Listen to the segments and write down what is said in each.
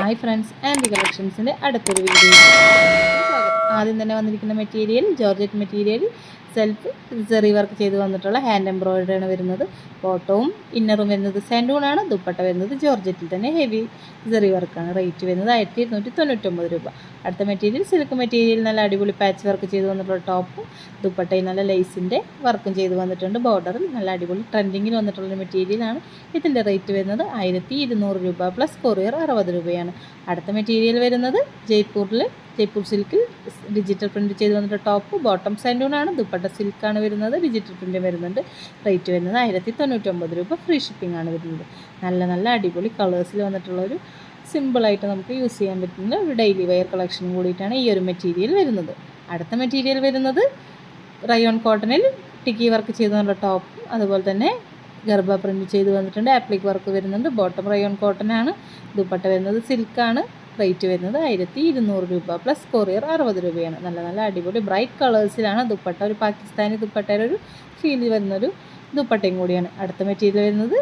Hi friends and കളക്ഷൻസിന്റെ അടുത്തൊരു video ആദ്യം തന്നെ വന്നിരിക്കുന്ന മെറ്റീരിയൽ ജോർജറ്റ് മെറ്റീരിയൽ സെൽഫ് സെറി വർക്ക് ചെയ്ത് വന്നിട്ടുള്ള ഹാൻഡ് എംബ്രോയിഡറി ആണ് വരുന്നത്. ബോട്ടവും ഇന്നറും വരുന്നത് സാൻഡൂണാണ് ദുപ്പട്ട വരുന്നത് ജോർജറ്റിൽ തന്നെ ഹെവി സെറി വർക്കാണ് റേറ്റ് വരുന്നത് ആയിരത്തി ഇരുന്നൂറ്റി തൊണ്ണൂറ്റൊമ്പത് രൂപ. അടുത്ത മെറ്റീരിയൽ സിൽക്ക് മെറ്റീരിയൽ നല്ല അടിപൊളി പാച്ച് വർക്ക് ചെയ്ത് വന്നിട്ടുള്ള ടോപ്പും ദുപ്പട്ടയിൽ നല്ല ലേസിന്റെ വർക്കും ചെയ്ത് വന്നിട്ടുണ്ട്. ബോർഡറിൽ നല്ല അടിപൊളി ട്രെൻഡിങ്ങിൽ വന്നിട്ടുള്ള മെറ്റീരിയലാണ് ഇതിന്റെ റേറ്റ് വരുന്നത് ആയിരത്തി ഇരുന്നൂറ് രൂപ പ്ലസ് കൊറിയർ അറുപത് രൂപയാണ്. അടുത്ത മെറ്റീരിയൽ വരുന്നത് ജയ്പൂരിൽ ജയ്പൂർ സിൽക്കിൽ ഡിജിറ്റൽ പ്രിന്റ് ചെയ്ത് വന്നിട്ട് ടോപ്പ് ബോട്ടം സാൻഡൂണാണ് ദുപ്പട്ട സിൽക്കാണ് വരുന്നത് ഡിജിറ്റൽ പ്രിന്റ് വരുന്നുണ്ട്. റേറ്റ് വരുന്നത് ആയിരത്തി തൊണ്ണൂറ്റൊമ്പത് രൂപ ഫ്രീ ഷിപ്പിംഗ് ആണ് വരുന്നത്. നല്ല നല്ല അടിപൊളി കളേഴ്സിൽ വന്നിട്ടുള്ള ഒരു സിമ്പിളായിട്ട് നമുക്ക് യൂസ് ചെയ്യാൻ പറ്റുന്ന ഒരു ഡെയിലി വെയർ കളക്ഷനും കൂടിയിട്ടാണ് ഈ ഒരു മെറ്റീരിയൽ വരുന്നത്. അടുത്ത മെറ്റീരിയൽ വരുന്നത് റയോൺ കോട്ടണിൽ ടിക്കി വർക്ക് ചെയ്തുള്ള ടോപ്പ് അതുപോലെ തന്നെ ഗർഭ പ്രിന്റ് ചെയ്ത് വന്നിട്ടുണ്ട്. ആപ്ലിക് വർക്ക് വരുന്നുണ്ട്. ബോട്ടം റയോൺ കോട്ടൺ ആണ്. ദുപ്പട്ട വരുന്നത് സിൽക്കാണ് റേറ്റ് വരുന്നത് ആയിരത്തി ഇരുന്നൂറ് രൂപ പ്ലസ് കൊറിയർ അറുപത് രൂപയാണ്. നല്ല നല്ല അടിപൊളി ബ്രൈറ്റ് കളേഴ്സിലാണ് ദുപ്പട്ട ഒരു പാകിസ്ഥാനി ദുപ്പട്ടയുടെ ഒരു ഫീൽ വരുന്നൊരു ദുപ്പട്ടയും കൂടിയാണ്. അടുത്ത മെറ്റീരിയൽ വരുന്നത്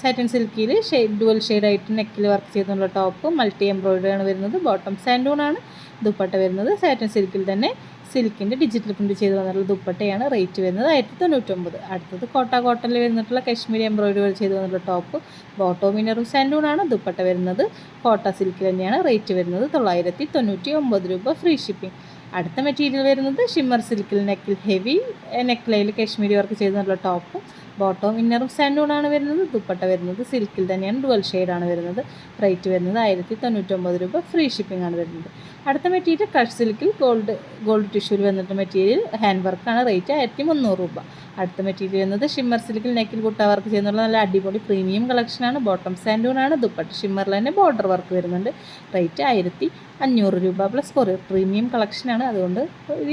സാറ്റൻ സിൽക്കിൽ ഷെയ്ഡ് ഡുവൽ ഷെയ്ഡായിട്ട് നെക്കിൽ വർക്ക് ചെയ്തുള്ള ടോപ്പ് മൾട്ടി എംബ്രോയിഡറി ആണ് വരുന്നത്. ബോട്ടം സാൻഡൂൺ ആണ് ദുപ്പട്ട വരുന്നത്. സാറ്റൻ സിൽക്കിൽ തന്നെ സിൽക്കിന്റെ ഡിജിറ്റൽ പ്രിന്റ് ചെയ്ത് വന്നിട്ടുള്ള ദുപ്പട്ടയാണ് റേറ്റ് വരുന്നത് ആയിരത്തി തൊണ്ണൂറ്റൊമ്പത് അടുത്തത് കോട്ട കോട്ടണിൽ വരുന്നിട്ടുള്ള കശ്മീരി എംബ്രോയിഡറി ചെയ്ത് വന്നിട്ടുള്ള ടോപ്പ് ബോട്ടോ മിനറും സാൻഡൂണാണ് ദുപ്പട്ട വരുന്നത്. കോട്ട സിൽക്കിൽ തന്നെയാണ് റേറ്റ് വരുന്നത് തൊള്ളായിരത്തി തൊണ്ണൂറ്റി ഒമ്പത് രൂപ ഫ്രീ ഷിപ്പിംഗ് അടുത്ത മെറ്റീരിയൽ വരുന്നത് ഷിമ്മർ സിൽക്കിൽ നെക്കിൽ ഹെവി നെക്ലയിൽ കശ്മീരി വർക്ക് ചെയ്തിട്ടുള്ള ടോപ്പും ബോട്ടവും ഇന്നറും സാൻഡൂണാണ് വരുന്നത് ദുപ്പട്ട വരുന്നത് സിൽക്കിൽ തന്നെയാണ് ഡുവൽ ഷെയ്ഡാണ് വരുന്നത് റേറ്റ് വരുന്നത് ആയിരത്തി തൊണ്ണൂറ്റൊമ്പത് രൂപ ഫ്രീ ഷിപ്പിംഗ് ആണ് വരുന്നത്. അടുത്ത മെറ്റീരിയൽ കഷ് സിൽക്കിൽ ഗോൾഡ് ഗോൾഡ് ടിഷ്യൂവിൽ വന്നിട്ട് മെറ്റീരിയൽ ഹാൻഡ് വർക്കാണ് റേറ്റ് ആയിരത്തി മുന്നൂറ് രൂപ. അടുത്ത മെറ്റീരിയൽ വരുന്നത് ഷിമ്മർ സിൽക്കിൽ നെക്കിൽ കുട്ട വർക്ക് ചെയ്യുന്നുള്ള നല്ല അടിപൊളി പ്രീമിയം കളക്ഷനാണ് ബോട്ടം സാൻഡൂണാണ് ദുപ്പട്ട ഷിമ്മറിൽ തന്നെ ബോർഡർ വർക്ക് വരുന്നുണ്ട്. റേറ്റ് ആയിരത്തി അഞ്ഞൂറ് രൂപ പ്ലസ് കൊറിയർ പ്രീമിയം കളക്ഷനാണ് അതുകൊണ്ട്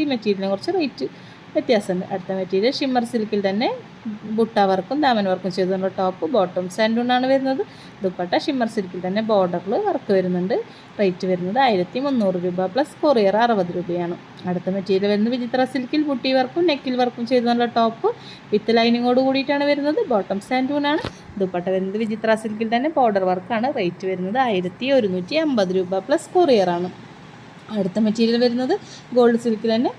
ഈ മെറ്റീരിയലിനെ കുറച്ച് റേറ്റ് വ്യത്യാസമുണ്ട്. അടുത്ത മെറ്റീരിയൽ ഷിമ്മർ സിൽക്കിൽ തന്നെ ബുട്ട വർക്കും ദാമൻ വർക്കും ചെയ്തുകൊണ്ട് ടോപ്പ് ബോട്ടം സാൻഡൂണാണ് വരുന്നത്. ദുപ്പട്ട ഷിമ്മർ സിൽക്കിൽ തന്നെ ബോർഡറിൽ വർക്ക് വരുന്നുണ്ട്. റേറ്റ് വരുന്നത് ആയിരത്തി മുന്നൂറ് രൂപ പ്ലസ് കൊറിയർ അറുപത് രൂപയാണ്. അടുത്ത മെറ്റീരിയൽ വരുന്നത് വിചിത്ര സിൽക്കിൽ ബുട്ടി വർക്കും നെക്കിൽ വർക്കും ചെയ്തുകൊണ്ട് ടോപ്പ് വിത്ത് ലൈനിങ്ങോട് കൂടിയിട്ടാണ് വരുന്നത്. ബോട്ടം സാൻഡൂണാണ് ദുപ്പട്ട വരുന്നത് വിചിത്ര സിൽക്കിൽ തന്നെ ബോർഡർ വർക്കാണ് റേറ്റ് വരുന്നത് ആയിരത്തി ഒരുന്നൂറ്റി അമ്പത് രൂപ പ്ലസ് കൊറിയറാണ് അടുത്ത മെറ്റീരിയൽ വരുന്നത് ഗോൾഡ് സിൽക്കിൽ തന്നെ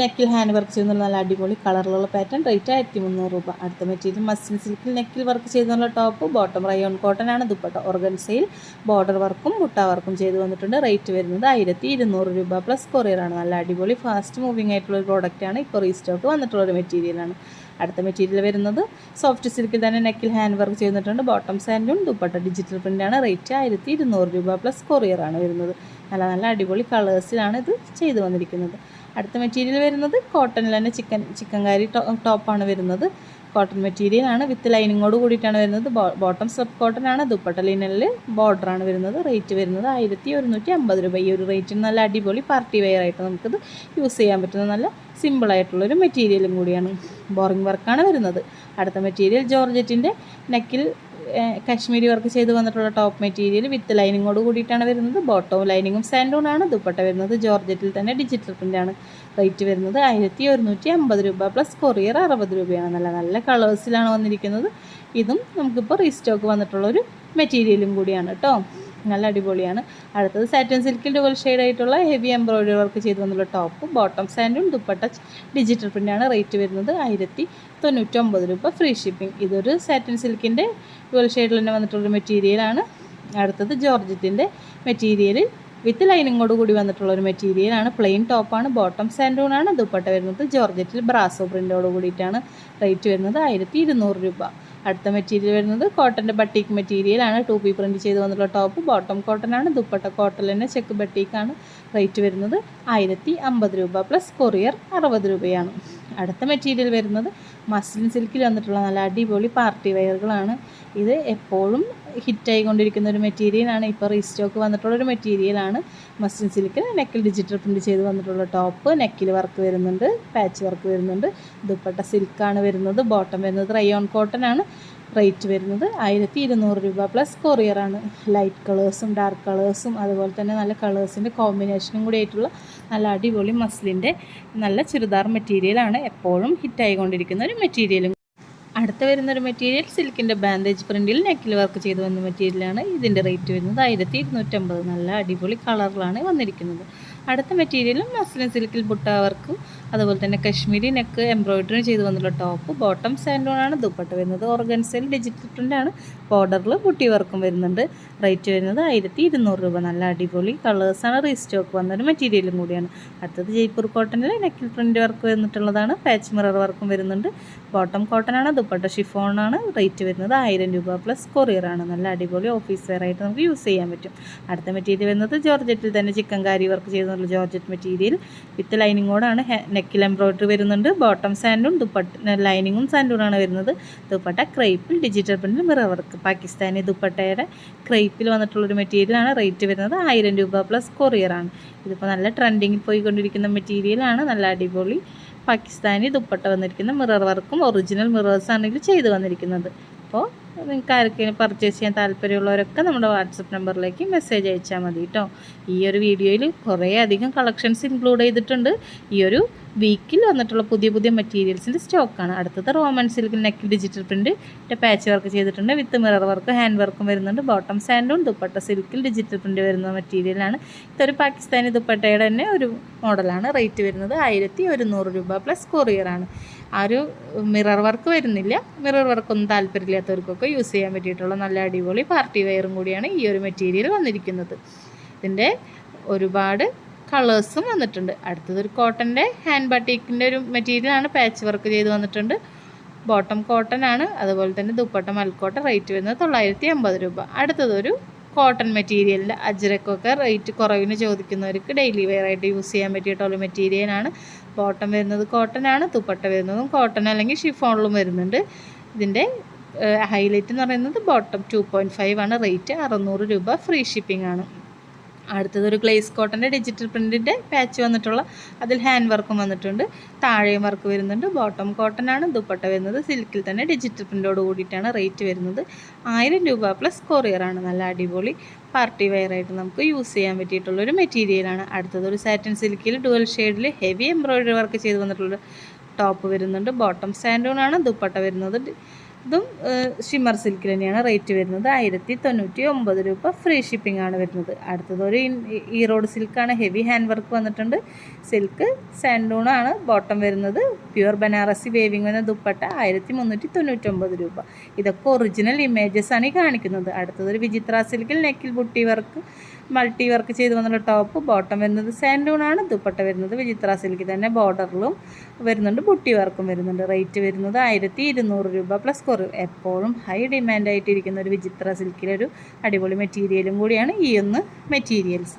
നെക്കിൽ ഹാൻഡ് വർക്ക് ചെയ്യുന്ന നല്ല അടിപൊളി കളറിലുള്ള പാറ്റേൺ. റേറ്റ് ആയിരത്തി മുന്നൂറ് രൂപ. അടുത്ത മെറ്റീരിയൽ മസ്റ്റിൻ സിൽക്കിൽ നെക്കിൽ വർക്ക് ചെയ്തുള്ള ടോപ്പ്. ബോട്ടം റയോൺ കോട്ടൺ ആണ്. ദുപ്പട്ട ഓർഗൻസയിൽ ബോർഡർ വർക്കും മുട്ട വർക്കും ചെയ്തു വന്നിട്ടുണ്ട്. റേറ്റ് വരുന്നത് ആയിരത്തി ഇരുന്നൂറ് രൂപ. പ്ലസ് കൊറിയറാണ് നല്ല അടിപൊളി ഫാസ്റ്റ് മൂവിങ് ആയിട്ടുള്ള ഒരു പ്രോഡക്റ്റാണ് ഇപ്പോൾ റീസ്റ്റോക്ക് വന്നിട്ടുള്ള ഒരു മെറ്റീരിയലാണ് അടുത്ത മെറ്റീരിയൽ വരുന്നത് സോഫ്റ്റ് സിൽക്കിൽ തന്നെ നെക്കിൽ ഹാൻഡ് വർക്ക് ചെയ്തിട്ടുണ്ട്. ബോട്ടം സാൻഡും ദുപ്പട്ട ഡിജിറ്റൽ പ്രിന്റാണ് റേറ്റ് ആയിരത്തി ഇരുന്നൂറ് രൂപ. പ്ലസ് കൊറിയറാണ് വരുന്നത്. നല്ല നല്ല അടിപൊളി കളേഴ്സിലാണ് ഇത് ചെയ്തു വന്നിരിക്കുന്നത്. അടുത്ത മെറ്റീരിയൽ വരുന്നത് കോട്ടണിൽ തന്നെ ചിക്കൻ ചിക്കൻ കാരി ടോപ്പാണ് വരുന്നത്. കോട്ടൺ മെറ്റീരിയൽ ആണ് വിത്ത് ലൈനിങ്ങോട് കൂടിയിട്ടാണ് വരുന്നത്. ബോട്ടം സബ് കോട്ടൺ ആണ്. ദുപ്പട്ട ബോർഡർ ആണ് വരുന്നത്. റേറ്റ് വരുന്നത് ആയിരത്തി ഒരുന്നൂറ്റി അമ്പത് രൂപ. ഈ ഒരു റേറ്റിന് നല്ല അടിപൊളി പാർട്ടി വെയർ ആയിട്ട് നമുക്കിത് യൂസ് ചെയ്യാൻ പറ്റുന്ന നല്ല സിമ്പിളായിട്ടുള്ളൊരു മെറ്റീരിയലും കൂടിയാണ്. ബോറിംഗ് വർക്കാണ് വരുന്നത്. അടുത്ത മെറ്റീരിയൽ ജോർജറ്റിന്റെ നെക്കിൽ കാശ്മീരി വർക്ക് ചെയ്ത് വന്നിട്ടുള്ള ടോപ്പ് മെറ്റീരിയൽ വിത്ത് ലൈനിങ്ങോട് കൂടിയിട്ടാണ് വരുന്നത്. ബോട്ടവും ലൈനിങ്ങും സാൻഡൂൺ ആണ്. ദുപ്പട്ട വരുന്നത് ജോർജറ്റിൽ തന്നെ ഡിജിറ്റൽ പ്രിന്റാണ് റേറ്റ് വരുന്നത് ആയിരത്തി ഒരുന്നൂറ്റി അമ്പത് രൂപ പ്ലസ് കൊറിയർ അറുപത് രൂപയാണ്. നല്ല നല്ല കളേഴ്സിലാണ് വന്നിരിക്കുന്നത്. ഇതും നമുക്കിപ്പോൾ റീസ്റ്റോക്ക് വന്നിട്ടുള്ളൊരു മെറ്റീരിയലും കൂടിയാണ് കേട്ടോ നല്ല അടിപൊളിയാണ്. അടുത്തത് സാറ്റൻ സിൽക്കിൽ ഡുവൽ ആയിട്ടുള്ള ഹെവി എംബ്രോയിഡറി വർക്ക് ചെയ്ത് വന്നുള്ള ടോപ്പ് ബോട്ടം സാൻഡും ദുപ്പട്ട ഡിജിറ്റൽ പ്രിന്റാണ് റേറ്റ് വരുന്നത് ആയിരത്തി തൊണ്ണൂറ്റൊമ്പത് രൂപ ഫ്രീ ഷിപ്പിംഗ് ഇതൊരു സാറ്റൻ സിൽക്കിന്റെ ഡുവൽ ഷെയ്ഡിൽ തന്നെ വന്നിട്ടുള്ള മെറ്റീരിയലാണ് അടുത്തത് ജോർജറ്റിന്റെ മെറ്റീരിയൽ വിത്ത് ലൈനിങ്ങോട് കൂടി വന്നിട്ടുള്ള ഒരു മെറ്റീരിയലാണ് പ്ലെയിൻ ടോപ്പാണ് ബോട്ടം സാൻഡൂണാണ് ദുപ്പട്ട വരുന്നത് ജോർജറ്റിൽ ബ്രാസോ പ്രിന്റോട് കൂടിയിട്ടാണ് റേറ്റ് വരുന്നത് ആയിരത്തി ഇരുന്നൂറ് രൂപ. അടുത്ത മെറ്റീരിയൽ വരുന്നത് കോട്ടന്റെ ബട്ടീക്ക് മെറ്റീരിയലാണ് ടു പി പ്രിന്റ് ചെയ്ത് വന്നിട്ടുള്ള ടോപ്പ് ബോട്ടം കോട്ടൺ ആണ്. ദുപ്പട്ട കോട്ടൺ തന്നെ ചെക്ക് ബട്ടീക്കാണ് റേറ്റ് വരുന്നത് ആയിരത്തി അമ്പത് രൂപ പ്ലസ് കൊറിയർ അറുപത് രൂപയാണ്. അടുത്ത മെറ്റീരിയൽ വരുന്നത് മസ്ലിൻ സിൽക്കിൽ വന്നിട്ടുള്ള നല്ല അടിപൊളി പാർട്ടി വെയറുകളാണ്. ഇത് എപ്പോഴും ഹിറ്റായിക്കൊണ്ടിരിക്കുന്ന ഒരു മെറ്റീരിയലാണ്. ഇപ്പോൾ റീസ്റ്റോക്ക് വന്നിട്ടുള്ള ഒരു മെറ്റീരിയലാണ്. മസ്ലിൻ സിൽക്കിൽ നെക്കിൽ ഡിജിറ്റൽ പ്രിന്റ് ചെയ്ത് വന്നിട്ടുള്ള ടോപ്പ് നെക്കിൽ വർക്ക് വരുന്നുണ്ട് പാച്ച് വർക്ക് വരുന്നുണ്ട്. ദുപ്പട്ട സിൽക്കാണ് വരുന്നത് ബോട്ടം വരുന്നത് റയോൺ കോട്ടൺ ആണ് റേറ്റ് വരുന്നത് ആയിരത്തി ഇരുന്നൂറ് രൂപ പ്ലസ് കൊറിയറാണ് ലൈറ്റ് കളേഴ്സും ഡാർക്ക് കളേഴ്സും അതുപോലെ തന്നെ നല്ല കളേഴ്സിന്റെ കോമ്പിനേഷനും കൂടി ആയിട്ടുള്ള നല്ല അടിപൊളി മസ്ലിന്റെ നല്ല ചുരിദാർ മെറ്റീരിയലാണ് എപ്പോഴും ഹിറ്റായിക്കൊണ്ടിരിക്കുന്ന ഒരു മെറ്റീരിയലും അടുത്ത വരുന്നൊരു മെറ്റീരിയൽ സിൽക്കിന്റെ ബാൻഡേജ് പ്രിന്റിൽ നെക്കിൽ വർക്ക് ചെയ്ത് വന്ന മെറ്റീരിയലാണ് ഇതിന്റെ റേറ്റ് വരുന്നത് ആയിരത്തി ഇരുന്നൂറ്റമ്പത്. നല്ല അടിപൊളി കളറിലാണ് വന്നിരിക്കുന്നത്. അടുത്ത മെറ്റീരിയലും മസ്ലിൻ സിൽക്കിൽ ബുട്ട വർക്കും അതുപോലെ തന്നെ കശ്മീരി നെക്ക് എംബ്രോയിഡറി ചെയ്ത് വന്നുള്ള ടോപ്പ് ബോട്ടം സാൻഡോണാണ് ദുപ്പട്ട വരുന്നത്. ഓർഗൻസയിൽ ഡിജിറ്റൽ പ്രിന്റാണ് ബോർഡറിൽ കുട്ടി വർക്കും വരുന്നുണ്ട്. റേറ്റ് വരുന്നത് ആയിരത്തി ഇരുന്നൂറ് രൂപ. നല്ല അടിപൊളി കളേഴ്സാണ് റീസ്റ്റോക്ക് വന്നൊരു മെറ്റീരിയലും കൂടിയാണ്. അടുത്തത് ജയ്പൂർ കോട്ടണിൽ നെക്കിൽ പ്രിന്റ് വർക്ക് വന്നിട്ടുള്ളതാണ്. പാച്ച് മിറർ വർക്കും വരുന്നുണ്ട്. ബോട്ടം കോട്ടനാണ് ദുപ്പട്ട ഷിഫോണാണ് റേറ്റ് വരുന്നത് ആയിരം രൂപ പ്ലസ് കൊറിയറാണ് നല്ല അടിപൊളി ഓഫീസ് വെയർ ആയിട്ട് നമുക്ക് യൂസ് ചെയ്യാൻ പറ്റും. അടുത്ത മെറ്റീരിയൽ വരുന്നത് ജോർജറ്റിൽ തന്നെ ചിക്കൻകാരി വർക്ക് ചെയ്തുള്ള ജോർജറ്റ് മെറ്റീരിയൽ വിത്ത് ലൈനിങ്ങോടാണ് നെക്കിൽ എംബ്രോയിഡറി വരുന്നുണ്ട്. ബോട്ടം സാൻഡും ദുപ്പട്ട ലൈനിങ്ങും സാൻഡുമാണ് വരുന്നത്. ദുപ്പട്ട ക്രൈപ്പിൽ ഡിജിറ്റൽ പ്രിന്റിൽ മിറർ വർക്ക് പാകിസ്ഥാനി ദുപ്പട്ടയുടെ ക്രൈപ്പിൽ വന്നിട്ടുള്ളൊരു മെറ്റീരിയലാണ് റേറ്റ് വരുന്നത്. ആയിരം രൂപ പ്ലസ് കൊറിയറാണ് ഇതിപ്പോൾ നല്ല ട്രെൻഡിങ്ങിൽ പോയിക്കൊണ്ടിരിക്കുന്ന മെറ്റീരിയലാണ്. നല്ല അടിപൊളി പാകിസ്ഥാനി ദുപ്പട്ട വന്നിരിക്കുന്ന മിറർ വർക്കും ഒറിജിനൽ മിറേഴ്സ് ആണെങ്കിൽ ചെയ്ത് വന്നിരിക്കുന്നത്. അപ്പോൾ നിങ്ങൾക്ക് ആർക്കെങ്കിലും പർച്ചേസ് ചെയ്യാൻ താല്പര്യമുള്ളവരൊക്കെ നമ്മുടെ വാട്സപ്പ് നമ്പറിലേക്ക് മെസ്സേജ് അയച്ചാൽ മതി കേട്ടോ ഈ ഒരു വീഡിയോയിൽ കുറേ അധികം കളക്ഷൻസ് ഇൻക്ലൂഡ് ചെയ്തിട്ടുണ്ട്. ഈ ഒരു വീക്കിൽ വന്നിട്ടുള്ള പുതിയ പുതിയ മെറ്റീരിയൽസിന്റെ സ്റ്റോക്കാണ് അടുത്തത് Roman silk neck digital print patch work ചെയ്തിട്ടുണ്ട്. വിത്ത് മിറർ വർക്ക് ഹാൻഡ് വർക്കും വരുന്നുണ്ട്. ബോട്ടം സാൻഡും ദുപ്പട്ട സിൽക്കിൽ ഡിജിറ്റൽ പ്രിന്റ് വരുന്ന മെറ്റീരിയലാണ് ഇതൊരു പാകിസ്ഥാനി ദുപ്പട്ടയുടെ തന്നെ ഒരു മോഡലാണ് റേറ്റ് വരുന്നത് ആയിരത്തി രൂപ പ്ലസ് കൊറിയറാണ് ആ ഒരു മിറർ വർക്ക് വരുന്നില്ല. മിറർ വർക്കൊന്നും താല്പര്യമില്ലാത്തവർക്കൊക്കെ യൂസ് ചെയ്യാൻ പറ്റിയിട്ടുള്ള നല്ല അടിപൊളി പാർട്ടി വെയറും കൂടിയാണ് ഈ ഒരു മെറ്റീരിയൽ വന്നിരിക്കുന്നത്. ഇതിന്റെ ഒരുപാട് കളേഴ്സും വന്നിട്ടുണ്ട്. അടുത്തതൊരു കോട്ടന്റെ ഹാൻഡ് ബട്ടീക്കിന്റെ ഒരു മെറ്റീരിയലാണ് പാച്ച് വർക്ക് ചെയ്ത് വന്നിട്ടുണ്ട്. ബോട്ടം കോട്ടൺ ആണ്. അതുപോലെ തന്നെ ദുപ്പട്ട മൽക്കോട്ട റേറ്റ് വരുന്നത് തൊള്ളായിരത്തി അമ്പത് രൂപ അടുത്തതൊരു കോട്ടൺ മെറ്റീരിയലിന്റെ അജ്രക്കൊക്കെ റേറ്റ് കുറവിന് ചോദിക്കുന്നവർക്ക് ഡെയിലി വെയർ ആയിട്ട് യൂസ് ചെയ്യാൻ പറ്റിയിട്ടുള്ള മെറ്റീരിയലാണ് ബോട്ടം വരുന്നത് കോട്ടൺ ആണ് ദുപ്പട്ട വരുന്നതും കോട്ടൺ അല്ലെങ്കിൽ ഷിഫോണിലും വരുന്നുണ്ട്. ഇതിന്റെ ഹൈലൈറ്റ് എന്ന് പറയുന്നത് ബോട്ടം ടു പോയിന്റ് ഫൈവ് ആണ്. റേറ്റ് അറുന്നൂറ് രൂപ ഫ്രീ ഷിപ്പിംഗ് ആണ്. അടുത്തത് ഒരു ഗ്ലേസ് കോട്ടന്റെ ഡിജിറ്റൽ പ്രിന്റിന്റെ പാച്ച് വന്നിട്ടുള്ള അതിൽ ഹാൻഡ് വർക്കും വന്നിട്ടുണ്ട്. താഴെയും വർക്ക് വരുന്നുണ്ട്. ബോട്ടം കോട്ടൺ ആണ് ദുപ്പട്ട വരുന്നത്. സിൽക്കിൽ തന്നെ ഡിജിറ്റൽ പ്രിന്റോട് കൂടിയിട്ടാണ് റേറ്റ് വരുന്നത്. ആയിരം രൂപ പ്ലസ് കൊറിയറാണ് നല്ല അടിപൊളി പാർട്ടി വെയർ ആയിട്ട് നമുക്ക് യൂസ് ചെയ്യാൻ പറ്റിയിട്ടുള്ളൊരു മെറ്റീരിയലാണ് അടുത്തത് ഒരു സാറ്റിൻ സിൽക്കിൽ ഡുവൽ ഷെയ്ഡിൽ ഹെവി എംബ്രോയിഡറി വർക്ക് ചെയ്ത് വന്നിട്ടുള്ള ടോപ്പ് വരുന്നുണ്ട്. ബോട്ടം ആണ്. ദുപ്പട്ട വരുന്നത്. ഇതും ഷിമ്മർ സിൽക്കിൽ തന്നെയാണ് റേറ്റ് വരുന്നത്. ആയിരത്തി തൊണ്ണൂറ്റി ഒമ്പത് രൂപ ഫ്രീ ഷിപ്പിംഗ് ആണ് വരുന്നത്. അടുത്തത് ഒരു ഈറോഡ് സിൽക്കാണ് ഹെവി ഹാൻഡ് വർക്ക് വന്നിട്ടുണ്ട്. സിൽക്ക് സാൻഡൂണാണ് ബോട്ടം വരുന്നത്. പ്യുവർ ബനാറസി വേവിങ് വന്ന ദുപ്പട്ട ആയിരത്തി മുന്നൂറ്റി തൊണ്ണൂറ്റൊമ്പത് രൂപ. ഇതൊക്കെ ഒറിജിനൽ ഇമേജസ് ആണ് ഈ കാണിക്കുന്നത്. അടുത്തത് ഒരു വിചിത്ര സിൽക്കിൽ നെക്കിൽ ബുട്ടി വർക്ക് മൾട്ടി വർക്ക് ചെയ്ത് വന്നുള്ള ടോപ്പ് ബോട്ടം വരുന്നത് സാൻഡൂണാണ് ദുപ്പട്ട വരുന്നത് വിചിത്ര സിൽക്ക് തന്നെ ബോർഡറിലും വരുന്നുണ്ട്. ബുട്ടി വർക്കും വരുന്നുണ്ട്. റേറ്റ് വരുന്നത് ആയിരത്തി ഇരുന്നൂറ് രൂപ പ്ലസ് കുറവ്. എപ്പോഴും ഹൈ ഡിമാൻഡ് ആയിട്ടിരിക്കുന്ന ഒരു വിചിത്ര സിൽക്കിലൊരു അടിപൊളി മെറ്റീരിയലും കൂടിയാണ് ഈ ഒന്ന് മെറ്റീരിയൽസ്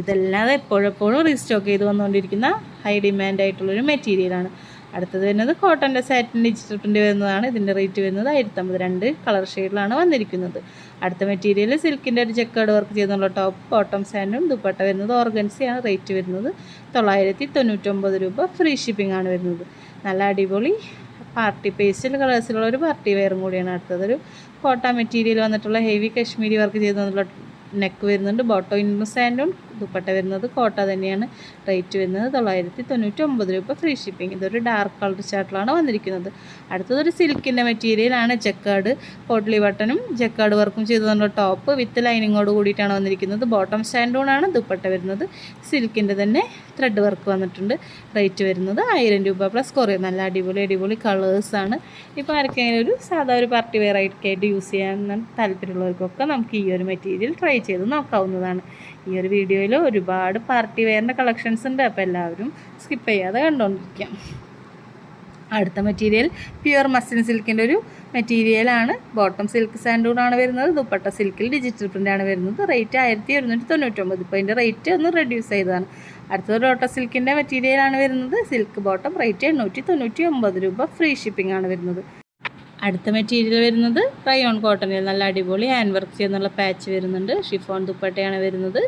ഇതല്ലാതെ എപ്പോഴെപ്പോഴും റീസ്റ്റോക്ക് ചെയ്ത് വന്നുകൊണ്ടിരിക്കുന്ന ഹൈ ഡിമാൻഡ് ആയിട്ടുള്ളൊരു മെറ്റീരിയലാണ് അടുത്തത് വരുന്നത് കോട്ടന്റെ സാറ്റിൻ ഡിജിറ്റൽ പ്രിന്റ് വരുന്നതാണ്. ഇതിന്റെ റേറ്റ് വരുന്നത് ആയിരത്തമ്പത് രണ്ട് കളർ ഷെയ്ഡിലാണ് വന്നിരിക്കുന്നത്. അടുത്ത മെറ്റീരിയൽ സിൽക്കിന്റെ ഒരു ചെക്കേഡ് വർക്ക് ചെയ്യുന്നുള്ള ടോപ്പ് ബോട്ടം സാൻഡും ദുപ്പട്ട വരുന്നത് ഓർഗൻസിയാണ് റേറ്റ് വരുന്നത് തൊള്ളായിരത്തി തൊണ്ണൂറ്റൊമ്പത് രൂപ. ഫ്രീ ഷിപ്പിംഗ് ആണ് വരുന്നത്. നല്ല അടിപൊളി പാർട്ടി പേസ്റ്റൽ കളേഴ്സിലുള്ള ഒരു പാർട്ടി വെയറും കൂടിയാണ് അടുത്തതൊരു കോട്ട മെറ്റീരിയൽ വന്നിട്ടുള്ള ഹെവി കശ്മീരി വർക്ക് ചെയ്ത് വന്നിട്ടുള്ള നെക്ക് വരുന്നുണ്ട്. ബോട്ടോ ഇൻ സാൻഡും ദുപ്പട്ട വരുന്നത് കോട്ട തന്നെയാണ് റേറ്റ് വരുന്നത്. തൊള്ളായിരത്തി തൊണ്ണൂറ്റി ഒമ്പത് രൂപ ഫ്രീ ഷിപ്പിംഗ് ഇതൊരു ഡാർക്ക് കളർ ചാർട്ടിലാണ് വന്നിരിക്കുന്നത്. അടുത്തതൊരു സിൽക്കിന്റെ മെറ്റീരിയലാണ് ജക്കാർഡ്. പോട്ട്ലി ബട്ടനും ജക്കാർഡ് വർക്കും ചെയ്ത് തന്ന ടോപ്പ് വിത്ത് ലൈനിങ്ങോട് കൂടിയിട്ടാണ് വന്നിരിക്കുന്നത്. ബോട്ടം സ്റ്റാൻഡൂണാണ് ദുപ്പട്ട വരുന്നത്. സിൽക്കിന്റെ തന്നെ ത്രെഡ് വർക്ക് വന്നിട്ടുണ്ട്. റേറ്റ് വരുന്നത് ആയിരം രൂപ പ്ലസ് കുറേ നല്ല അടിപൊളി അടിപൊളി കളേഴ്സാണ് ഇപ്പോൾ ആർക്കെങ്കിലും ഒരു സാധാ ഒരു പാർട്ടി വെയർ ആയിട്ട് യൂസ് ചെയ്യാൻ താല്പര്യമുള്ളവർക്കൊക്കെ നമുക്ക് ഈ ഒരു മെറ്റീരിയൽ ട്രൈ ചെയ്ത് നോക്കാവുന്നതാണ്. ഈ ഒരു വീഡിയോയിൽ ഒരുപാട് പാർട്ടി വെയറിന്റെ കളക്ഷൻസ് ഉണ്ട്. അപ്പോൾ എല്ലാവരും സ്കിപ്പ് ചെയ്യാതെ കണ്ടുകൊണ്ടിരിക്കാം അടുത്ത മെറ്റീരിയൽ പ്യുവർ മസ്ലിൻ സിൽക്കിന്റെ ഒരു മെറ്റീരിയലാണ് ബോട്ടം സിൽക്ക് സാൻഡൂണാണ് വരുന്നത്. ദുപ്പട്ട സിൽക്കിൽ ഡിജിറ്റൽ പ്രിന്റാണ് വരുന്നത്. റേറ്റ് ആയിരത്തി ഒരുന്നൂറ്റി തൊണ്ണൂറ്റൊമ്പത് ഇപ്പോൾ ഇതിന്റെ റേറ്റ് ഒന്ന് റെഡ്യൂസ് ചെയ്തതാണ്. അടുത്തത് ബോട്ടം സിൽക്കിന്റെ മെറ്റീരിയലാണ് വരുന്നത്. സിൽക്ക് ബോട്ടം റേറ്റ് എണ്ണൂറ്റി തൊണ്ണൂറ്റി ഒമ്പത് രൂപ. ഫ്രീ ഷിപ്പിംഗ് ആണ് വരുന്നത്. അടുത്ത മെറ്റീരിയൽ വരുന്നത് റയോൺ കോട്ടണിൽ നല്ല അടിപൊളി ഹാൻഡ് വർക്ക് ചെയ്യുന്നുള്ള പാച്ച് വരുന്നുണ്ട്. ഷിഫോൺ ദുപ്പട്ടയാണ് വരുന്നത്.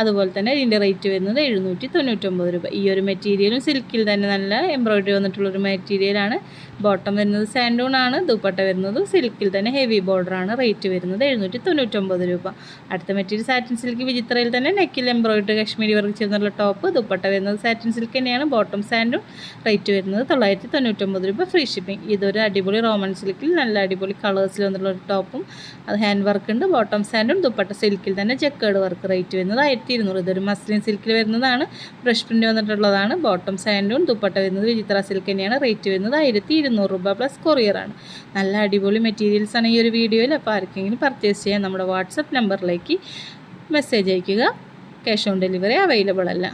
അതുപോലെ തന്നെ ഇതിന്റെ റേറ്റ് വരുന്നത് എഴുന്നൂറ്റി തൊണ്ണൂറ്റൊമ്പത് രൂപ. ഈ ഒരു മെറ്റീരിയലും സിൽക്കിൽ തന്നെ നല്ല എംബ്രോയിഡറി വന്നിട്ടുള്ളൊരു മെറ്റീരിയലാണ്. ബോട്ടം വരുന്നത് സാൻഡൂൺ ആണ് ദുപ്പട്ട വരുന്നത് സിൽക്കിൽ തന്നെ ഹെവി ആണ് റേറ്റ് വരുന്നത് എഴുന്നൂറ്റി തൊണ്ണൂറ്റൊമ്പത് രൂപ. അടുത്ത മെറ്റീരിയൽ സാറ്റിൻ സിൽക്ക് വിചിത്രയിൽ തന്നെ നെക്കിൽ എംബ്രോയിഡറി കശ്മീരി വർക്ക് ചെയ്യുന്നുള്ള ടോപ്പ് ദുപ്പട്ട വരുന്നത് സാറ്റിൻ സിൽക്ക് തന്നെയാണ് ബോട്ടം സാൻഡും റേറ്റ് വരുന്നത് തൊള്ളായിരത്തി തൊണ്ണൂറ്റൊമ്പത് രൂപ ഫ്രീ ഷിപ്പിംഗ്. ഇതൊരു അടിപൊളി റോമൻ സിൽക്കിൽ നല്ല അടിപൊളി കളേഴ്സിൽ വന്നിട്ടുള്ള ഒരു ടോപ്പും അത് ഹാൻഡ് വർക്ക് ഉണ്ട് ബോട്ടം സാൻഡും ദുപ്പട്ട സിൽക്കിൽ തന്നെ ചെക്കേഡ് വർക്ക് റേറ്റ് വരുന്നത് ആയിരത്തി ഇരുന്നൂറ് ഇതൊരു മസ്ലിൻ സിൽക്കിൽ വരുന്നതാണ് ബ്രഷ് പ്രിന്റ് വന്നിട്ടുള്ളതാണ് ബോട്ടം സാൻഡും ദുപ്പട്ട വരുന്നത് വിചിത്ര സിൽക്ക് തന്നെയാണ് റേറ്റ് വരുന്നത് ആയിരത്തി ഇരുന്നൂറ് രൂപ പ്ലസ് കൊറിയറാണ് നല്ല അടിപൊളി മെറ്റീരിയൽസാണ് ഈ ഒരു വീഡിയോയിൽ അപ്പോൾ ആർക്കെങ്കിലും പർച്ചേസ് ചെയ്യാൻ നമ്മുടെ വാട്സപ്പ് നമ്പറിലേക്ക് മെസ്സേജ് അയയ്ക്കുക ക്യാഷ് ഓൺ ഡെലിവറി അവൈലബിൾ അല്ല.